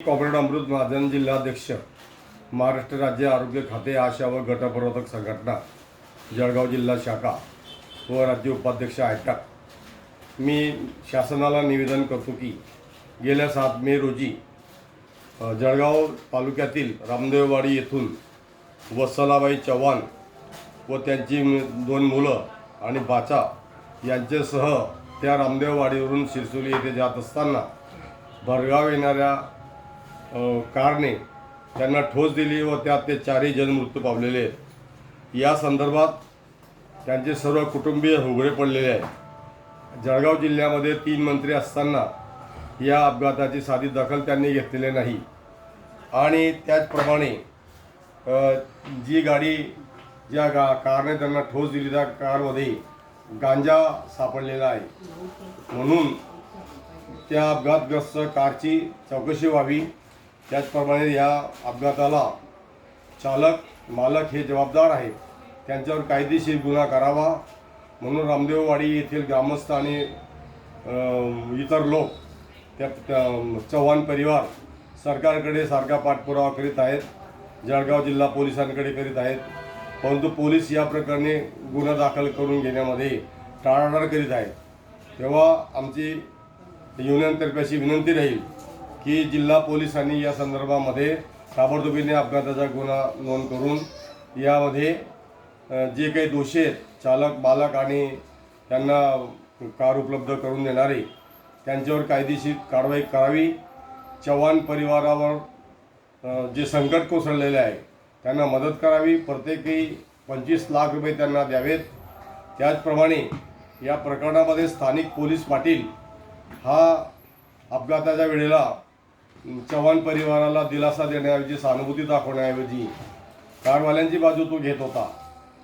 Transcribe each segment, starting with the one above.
Comrade अमृत महाजन जिल्हाध्यक्ष महाराष्ट्र राज्य आरोग्य खाते आशा व गटप्रवर्तक संघटना जळगाव जिल्हा शाखा व राज्य उपाध्यक्ष आयटक मी शासनाला निवेदन करतो की गेल्या सात मे रोजी जळगाव तालुक्यातील रामदेववाडी येथून वत्सलाबाई चव्हाण व त्यांची दोन मुलं आणि बाचा यांच्यासह त्या रामदेववाडीवरून शिरसोली येथे जात असताना भरगाव येणाऱ्या कारने त्यांना ठोस दिली व त्यात ते चारही जण मृत्यू पावलेले आहेत. या संदर्भात त्यांचे सर्व कुटुंबीय उघडे पडलेले आहे जळगाव जिल्ह्यामध्ये तीन मंत्री असताना या अपघाताची साधी दखल त्यांनी घेतलेली नाही. आणि त्याचप्रमाणे जी गाडी ज्या गा कारने त्यांना ठोस दिली त्या कारमध्ये गांजा सापडलेला आहे. म्हणून त्या अपघातग्रस्त कारची चौकशी व्हावी. त्याचप्रमाणे या अपघाताला चालक मालक हे जबाबदार आहेत. त्यांच्यावर कायदेशीर गुन्हा करावा. म्हणून रामदेववाडी येथील ग्रामस्थ आणि इतर लोक त्या त्या चव्हाण परिवार सरकारकडे सारखा पाठपुरावा करीत आहेत. जळगाव जिल्हा पोलिसांकडे करीत आहेत. परंतु पोलीस या प्रकरणी गुन्हा दाखल करून घेण्यामध्ये टाळाटाळ करीत आहेत. तेव्हा आमची युनियनतर्फे अशी विनंती राहील की जिल्हा पोलिसांनी या संदर्भामध्ये ताबडतोबीने अपघाताचा गुन्हा नोंद करून यामध्ये जे काही दोषी आहेत चालक बालक आणि त्यांना कार उपलब्ध करून देणारे त्यांच्यावर कायदेशीर कारवाई करावी. चव्हाण परिवारावर जे संकट कोसळलेले आहे त्यांना मदत करावी. प्रत्येकी पंचवीस लाख रुपये त्यांना द्यावेत. त्याचप्रमाणे या प्रकरणामध्ये स्थानिक पोलीस पाटील हा अपघाताच्या वेळेला चव्हाण परिवाराला दिलासा देण्याऐवजी सहानुभूती दाखवण्याऐवजी कारवाल्यांची बाजू तो घेत होता.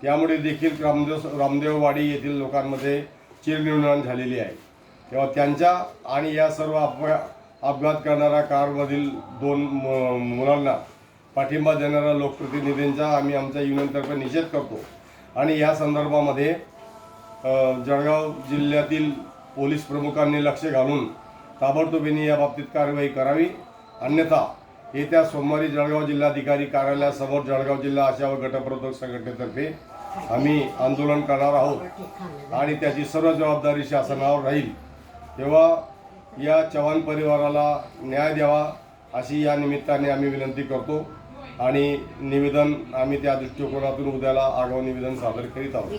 त्यामुळे देखील रामदेव रामदेववाडी येथील लोकांमध्ये चिरनिर्माण झालेली आहे. तेव्हा त्यांच्या आणि या सर्व अपघा अपघात करणाऱ्या कारमधील दोन मुलांना पाठिंबा देणाऱ्या लोकप्रतिनिधींचा आम्ही आमच्या युनियनतर्फे निषेध करतो. आणि या संदर्भामध्ये जळगाव जिल्ह्यातील पोलीस प्रमुखांनी लक्ष घालून ताबडतोबीने या बाबतीत कारवाई करावी. अन्यथा येत्या सोमवारी जळगाव जिल्हाधिकारी कार्यालयासमोर जळगाव जिल्हा आशा व गटप्रवर्तक संघटनेतर्फे आम्ही आंदोलन करणार आहोत आणि त्याची सर्व जबाबदारी शासनावर राहील. तेव्हा या चव्हाण परिवाराला न्याय द्यावा अशी या निमित्ताने आम्ही विनंती करतो आणि निवेदन आम्ही त्या दृष्टिकोनातून उद्याला आगाऊ निवेदन सादर करीत आहोत.